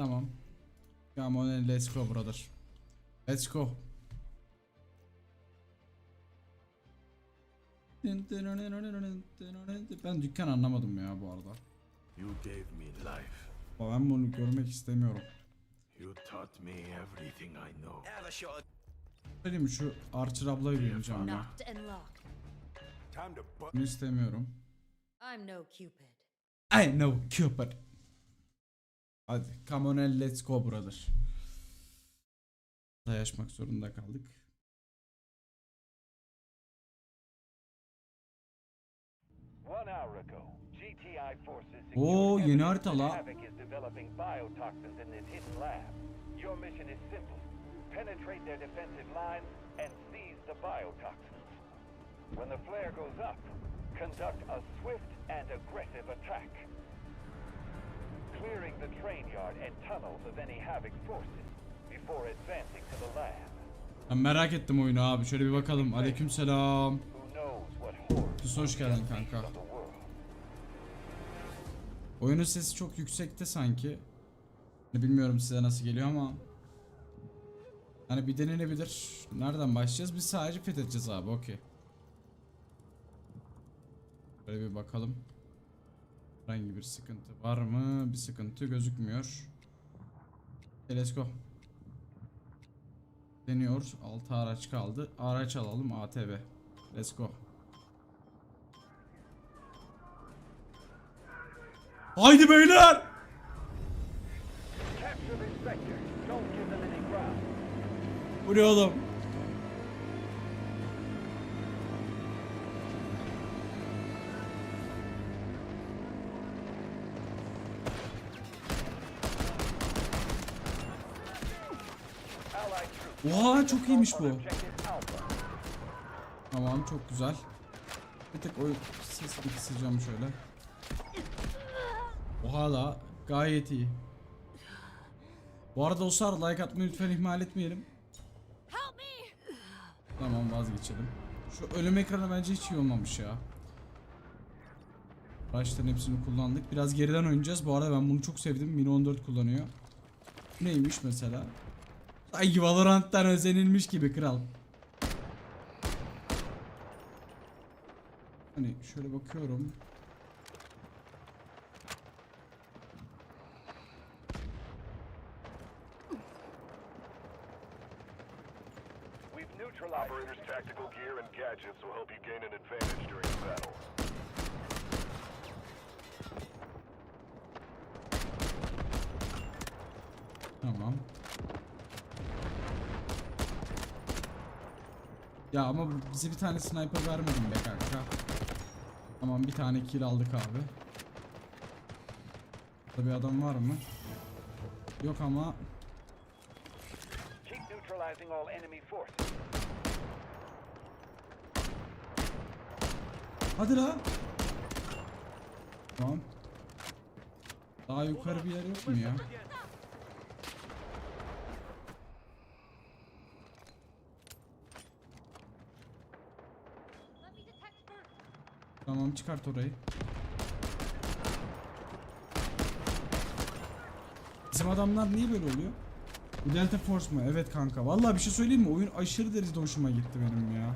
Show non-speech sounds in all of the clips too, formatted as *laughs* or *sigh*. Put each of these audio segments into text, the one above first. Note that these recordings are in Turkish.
Tamam. Come on and let's go brother. Let's go. Ben dükkan anlamadım ya bu arada. You gave me life. Ben bunu görmek istemiyorum. You taught me everything I know. Söyleyeyim mi şu Archer ablayı bileceğim ya. Bunu istemiyorum. I'm no Cupid. I know Cupid. Hadi come on and let's go brother. Dayaşmak zorunda kaldık. Oo, yeni harita la. Penetrate their defensive lines and seize the biotoxins. When the flare goes up, conduct a swift and aggressive attack. Clearing the train yard and tunnels of any Havoc forces before advancing to the lab. Ben merak ettim oyunu abi. Şöyle bir bakalım. Aleykümselam. Yusuf, hoş geldin kanka. Oyunun sesi çok yüksekte sanki. Bilmiyorum size nasıl geliyor ama. Hani bir denenebilir. Nereden başlayacağız? Biz sadece fethedeceğiz abi. Okey. Böyle bir bakalım. Herhangi bir sıkıntı var mı? Bir sıkıntı gözükmüyor. Go. Deniyor. 6 araç kaldı. Araç alalım ATV. Let's go. Haydi beyler! Bu ne oğlum? Oha çok iyiymiş bu. Tamam çok güzel. Bir tek oyun sesini kısacağım şöyle. Oha da gayet iyi. Bu arada dostlar like atmayı lütfen ihmal etmeyelim. Tamam vazgeçelim. Şu ölüm ekranı bence hiç iyi olmamış ya. Araçların hepsini kullandık. Biraz geriden oynayacağız. Bu arada ben bunu çok sevdim. Mini 14 kullanıyor. Neymiş mesela? Sanki Valorant'tan özenilmiş gibi kral. Hani şöyle bakıyorum. We've neutralized. Operators' tactical gear and gadgets will help you gain an advantage during the battle. Tamam. Ya ama bize bir tane sniper vermedin be kanka. Tamam bir tane kill aldık abi. Burada bir adam var mı? Yok ama hadi la. Tamam. Daha yukarı bir yer yok mu ya? Tamam çıkart orayı. Bizim adamlar niye böyle oluyor? Bu Delta Force mu? Evet kanka. Vallahi bir şey söyleyeyim mi? Oyun aşırı derecede hoşuma gitti benim ya.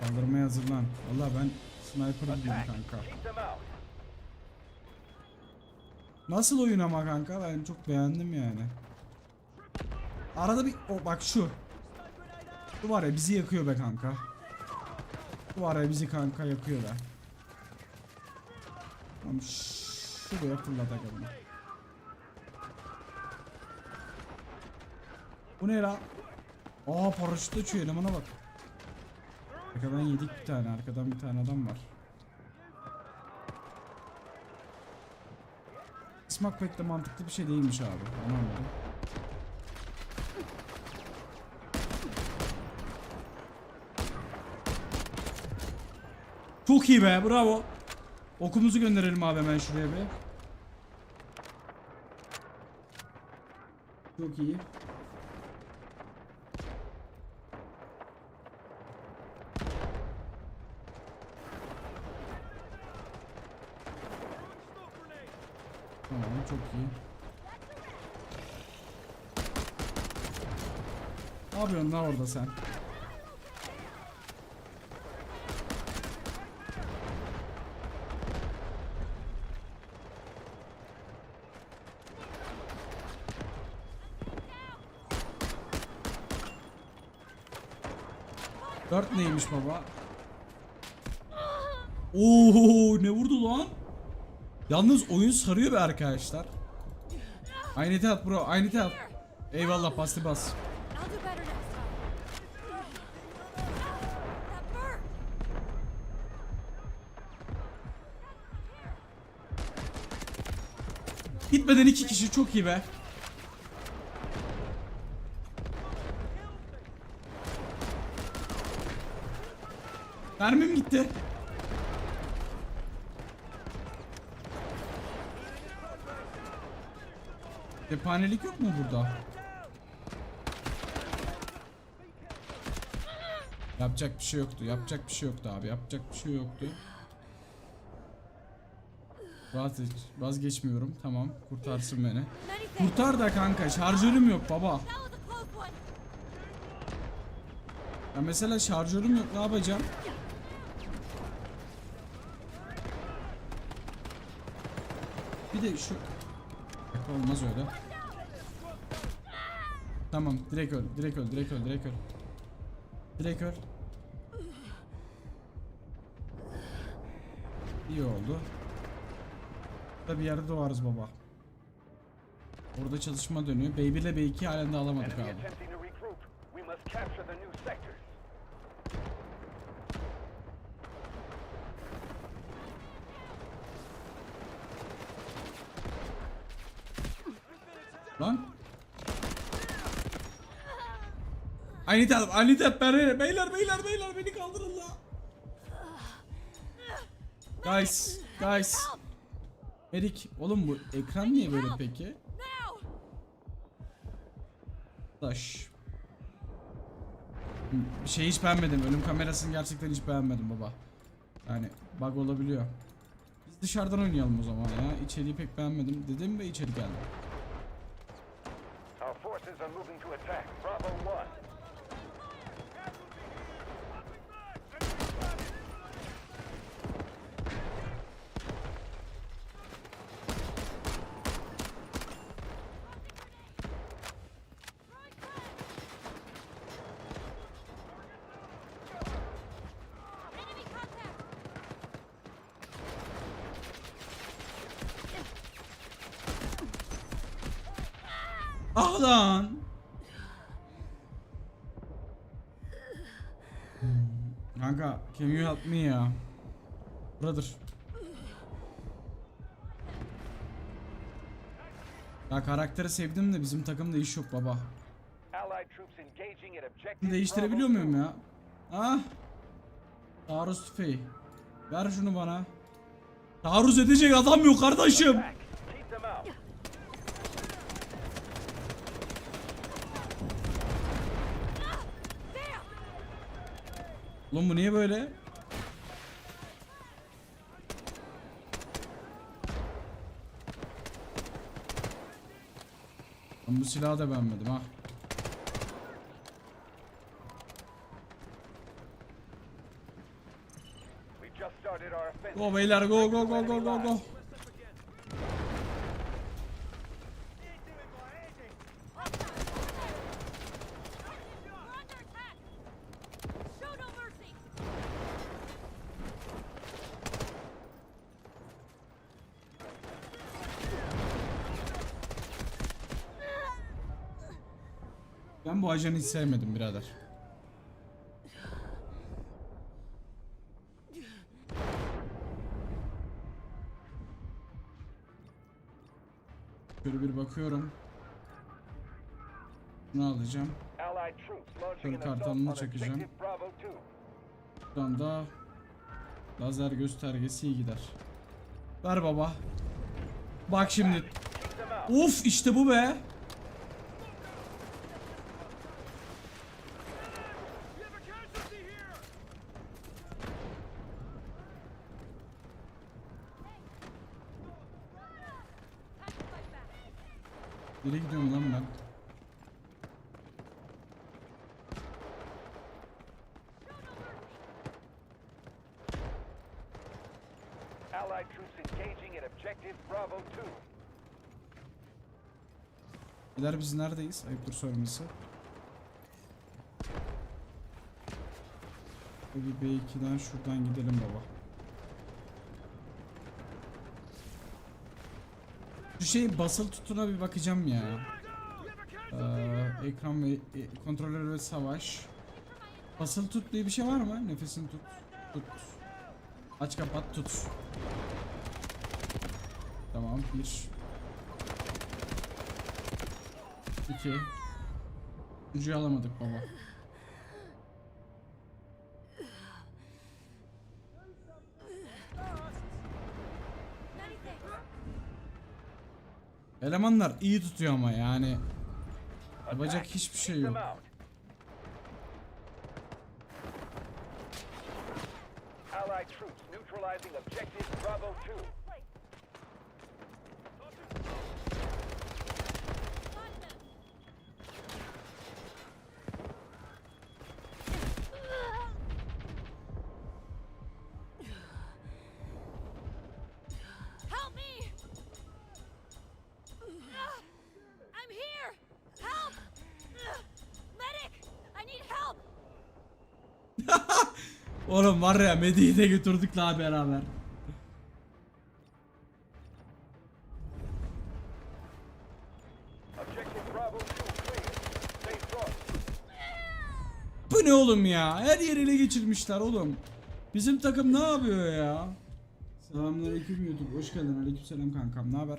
Kaldırmaya hazırlan. Vallahi ben sniper gibiyim kanka. Nasıl oyun ama kanka? Ben çok beğendim yani. Arada bir o bak şu. Bu var ya bizi yakıyor be kanka. Bu var ya bizi kanka yakıyor be. Tamam şuraya fırlatak adamı. Bu ne la? Aa paraşütle uçuyor elemana bak. Arkadan yedik bir tane arkadan bir tane adam var. Smoke pek de mantıklı bir şey değilmiş abi. Onu Çok iyi be bravo. Okumuzu gönderelim abi hemen şuraya be. Çok iyi. Tamam çok iyi. Abi onlar orada sen. Dört neymiş baba? Oo ne vurdu lan? Yalnız oyun sarıyor be arkadaşlar. Need help bro. Need help. Eyvallah bastı bas. Gitmeden iki kişi çok iyi be. Mermim gitti. Cephanelik yok mu burada? Yapacak bir şey yoktu. Yapacak bir şey yoktu abi. Yapacak bir şey yoktu. Vazgeç, vazgeçmiyorum. Tamam. Kurtarsın beni. Kurtar da kanka. Şarjörüm yok baba. Ya mesela şarjörüm yok. Ne yapacağım? Bir de şu... Olmaz öyle. Tamam. Direkt öl. Direkt öl. Direkt öl. Direkt öl. Direkt öl. İyi oldu. Burada bir yerde doğarız baba. Orada çalışma dönüyor. Baby ile B2 halen de alamadık abi. I need help, I. Beyler, beyler, beyler, beyler beni kaldırın la. Guys, guys. Erik, oğlum bu ekran niye böyle peki? Taş. Bir şey hiç beğenmedim. Ölüm kamerasını gerçekten hiç beğenmedim baba. Yani bug olabiliyor. Biz dışarıdan oynayalım o zaman ya. İçeriği pek beğenmedim dedim ve içeri geldim. Our forces are moving to attack Bravo 1. Enemy contact! Ah lan. Kanka, can you help me ya? Brother. Ya karakteri sevdim de bizim takımda iş yok baba. Değiştirebiliyor muyum ya? Ha? Taarruz tüfeği. Ver şunu bana. Taarruz edecek adam yok kardeşim. Oğlum bu niye böyle? Ben bu silahı da beğenmedim ha. Go beyler go go go go go go. We're under attack! Show no mercy! Ben bu ajanı hiç sevmedim birader. Şöyle bir bakıyorum. Şunu alacağım. Şöyle kartalını çekeceğim. objective Bravo 2. Buradan da lazer göstergesi iyi gider. Ver baba. Bak şimdi. Of işte bu be. Nereye gidiyorum lan ben? Allied troops engaging at objective Bravo 2. Beyler biz neredeyiz? Ayıptır sorması. Bir B2'den şuradan gidelim baba. Şu şey basılı tutuna bir bakacağım ya. Ee, ekran ve e, kontrolör ve savaş. Basılı tut diye bir şey var mı? Nefesini tut. Tut. Aç kapat tut. Tamam bir. İki. Üçüncüyü alamadık baba. Elemanlar iyi tutuyor ama yani. Yapacak hiçbir şey yok. Allied troops neutralizing objective Bravo 2. Oğlum var ya Medi'yi götürdük la beraber. Objective Bravo 2 clear. Stay front. Bu ne oğlum ya? Her yeri ele geçirmişler oğlum. Bizim takım ne yapıyor ya? Selamünaleyküm YouTube. Hoş geldin. Aleykümselam kankam. Ne haber?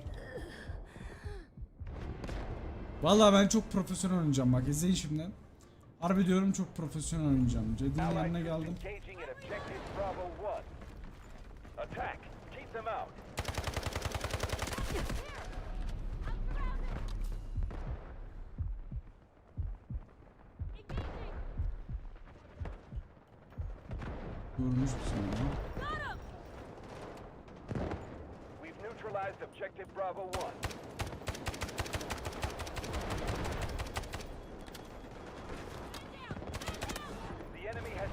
Vallahi ben çok profesyonel oynayacağım bak izleyin şimdi. Harbi diyorum çok profesyonel oynayacağım. Cedi'nin yanına geldim. engaging at objective Bravo 1. Attack. Keep them out. Engaging! Durmuş bir saniye. We've neutralized objective Bravo 1.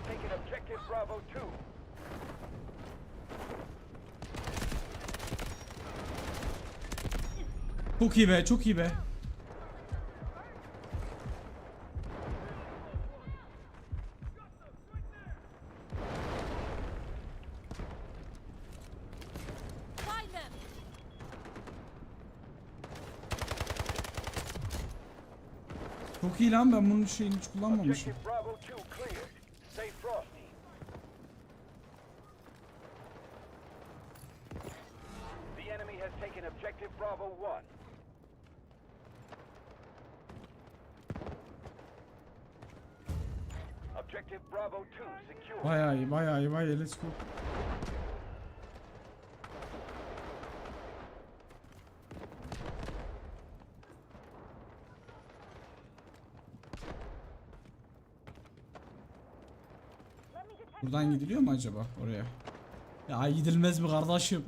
Taken objective Bravo 2. Çok iyi be çok iyi be. Çok iyi lan ben bunun şeyini hiç kullanmamışım. Objective Bravo 2 cleared. Stay frosty. The enemy has taken objective Bravo 1. Objective Bravo 2 secure. Bayağı iyi bayağı iyi bayağı iyi let's go. Buradan gidiliyor mu acaba oraya? Ya gidilmez mi kardeşim?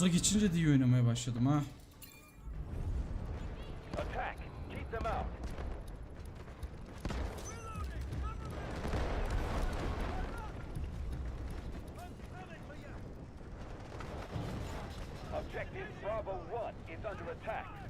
30'a geçince de iyi oynamaya başladım ha. Objective Bravo 1 is under attack.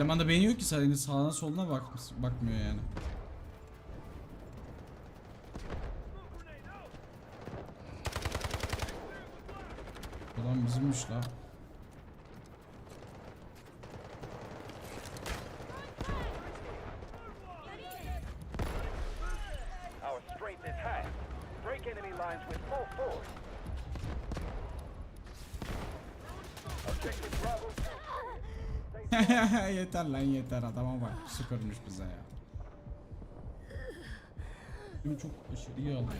Elemanda beyin yok ki sadece sağına soluna bak bakmıyor yani. Adam bizimmiş la. Our strength *laughs* yeter lan yeter adama bak. Su kırmış bize ya. Benim çok aşırı iyi alıyor.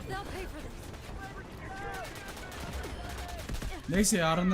Neyse yarın